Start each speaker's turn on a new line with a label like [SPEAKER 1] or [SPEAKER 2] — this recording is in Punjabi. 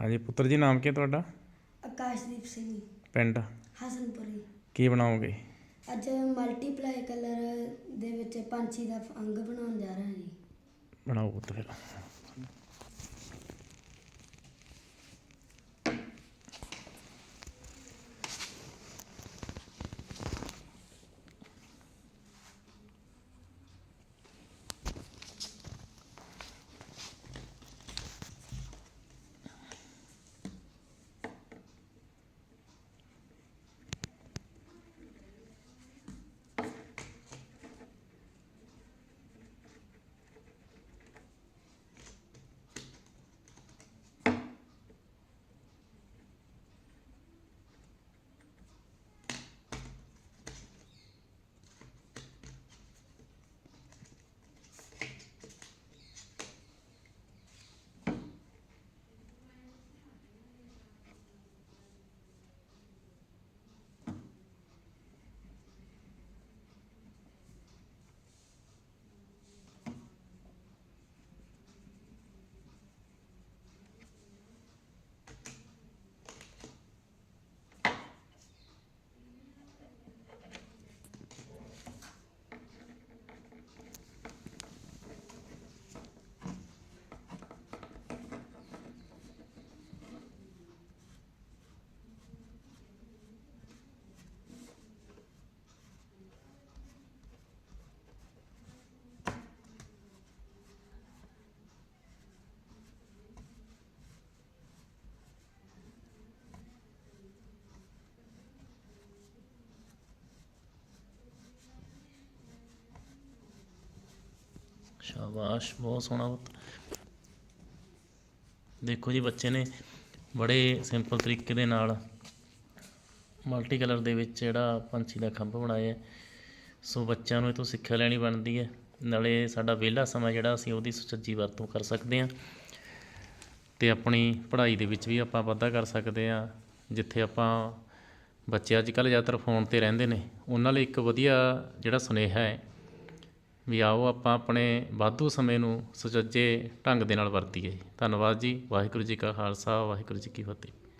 [SPEAKER 1] ਹਾਂਜੀ ਪੁੱਤਰ ਜੀ ਨਾਮ ਕੀ ਹੈ ਤੁਹਾਡਾ?
[SPEAKER 2] ਆਕਾਸ਼ਦੀਪ ਸਿੰਘ
[SPEAKER 1] ਪਿੰਡ?
[SPEAKER 2] ਹਸਨਪੁਰੀ
[SPEAKER 1] ਕੀ ਬਣਾਓਗੇ?
[SPEAKER 2] ਅੱਜ ਮਲਟੀਪਲਾਈ ਕਲਰ ਦੇ ਵਿੱਚ ਪੰਛੀ ਦਾ ਅੰਗ ਬਣਾਉਣ ਜਾ ਰਹੇ ਹਾਂ ਜੀ।
[SPEAKER 1] ਬਣਾਓ ਪੁੱਤ ਫਿਰ।
[SPEAKER 3] ਸ਼ਾਬਾਸ਼, ਬਹੁਤ ਸੋਹਣਾ ਪੁੱਤ। ਦੇਖੋ ਜੀ, ਬੱਚੇ ਨੇ ਬੜੇ ਸਿੰਪਲ ਤਰੀਕੇ ਦੇ ਨਾਲ ਮਲਟੀ ਕਲਰ ਦੇ ਵਿੱਚ ਜਿਹੜਾ ਪੰਛੀ ਦਾ ਖੰਭ ਬਣਾਇਆ ਸੋ ਬੱਚਿਆਂ ਨੂੰ ਇਹ ਤੋਂ ਸਿੱਖਿਆ ਲੈਣੀ ਬਣਦੀ ਹੈ। ਨਾਲੇ ਸਾਡਾ ਵਿਹਲਾ ਸਮਾਂ ਜਿਹੜਾ ਅਸੀਂ ਉਹਦੀ ਸੁਚੱਜੀ ਵਰਤੋਂ ਕਰ ਸਕਦੇ ਹਾਂ। ਤੇ ਆਪਣੀ ਪੜ੍ਹਾਈ ਦੇ ਵਿੱਚ ਵੀ ਆਪਾਂ ਵਾਧਾ ਕਰ ਸਕਦੇ ਹਾਂ। ਜਿੱਥੇ ਆਪਾਂ ਬੱਚੇ ਅੱਜ ਕੱਲ੍ਹ ਜ਼ਿਆਦਾਤਰ ਫੋਨ ਤੇ ਰਹਿੰਦੇ ਨੇ। ਉਹਨਾਂ ਲਈ ਇੱਕ ਵਧੀਆ ਜਿਹੜਾ ਸੁਨੇਹਾ ਹੈ ਵੀ ਆਓ ਆਪਾਂ ਆਪਣੇ ਵਾਧੂ ਸਮੇਂ ਨੂੰ ਸੁਚੱਜੇ ਢੰਗ ਦੇ ਨਾਲ ਵਰਤੀਏ। ਧੰਨਵਾਦ ਜੀ। ਵਾਹਿਗੁਰੂ ਜੀ ਕਾ ਖਾਲਸਾ। ਵਾਹਿਗੁਰੂ ਜੀ ਕੀ ਫਤਿਹ।